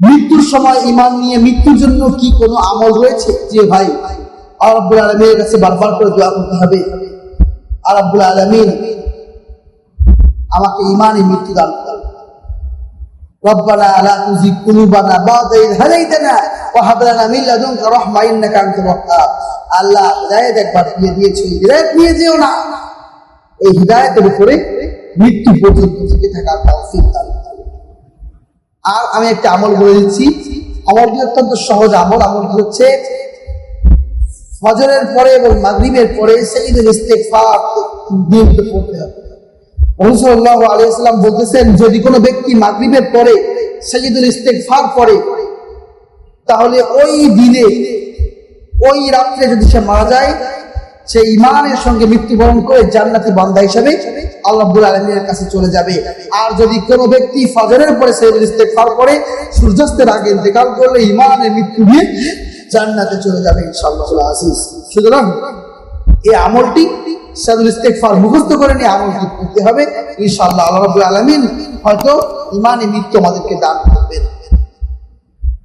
মৃত্যুর সময় ইমান নিয়ে মৃত্যুর জন্য কি কোনো আমল রয়েছে যে ভাই আরব্বুল আলমীর কাছে বারবার করে দোয়া করতে হবে আরব্বুল আলমিন আমাকে ইমানে মৃত্যু দান করুন ربنا لا تزغ قلوبنا بعد إذ هديتنا وهب لنا من لدنك رحمة إنك أنت الوهاب আল্লাহ হিদায়াত একবার দিয়ে দিয়েছে হিদায়াত নিয়ে যেও না এই হিদায়াতের উপরে মৃত্যু পর্যন্ত থেকে থাকার তৌফিক দান করুন। আর আমি একটা আমল বলে দিচ্ছি। আমলটি অত্যন্ত সহজ আমল। আমলটি হচ্ছে ফজরের পরে এবং মাগরিবের পরে সেইদের পড়তে হবে। রসুল্লাহ বলতেছেন, যদি কোনো ব্যক্তি মাগরিবের পরে সৈয়দুল ইস্তেগফার পড়ে, তাহলে ওই দিনে, ওই রাত্রে যদি সে মারা যায় সে ইমানের সঙ্গে মৃত্যুবরণ করে জান্নাতি বান্দা হিসাবে আল্লাহবুল আলমীর কাছে চলে যাবে। আর যদি কোনো ব্যক্তি ফজরের পরে সৈয়দুল ইস্তেগফার করে, সূর্যাস্তের আগে ইন্তেকাল করলে ইমানের মৃত্যু নিয়ে জান্নাতে চলে যাবে আজিজ সুতরাং এই আমলটি মুখস্থ করে নিয়ে আমলটি করতে হবে। ইনশাআল্লাহ আল্লাহ আলামিন হয়তো ইমানে মৃত্যু আমাদেরকে দান করবেন।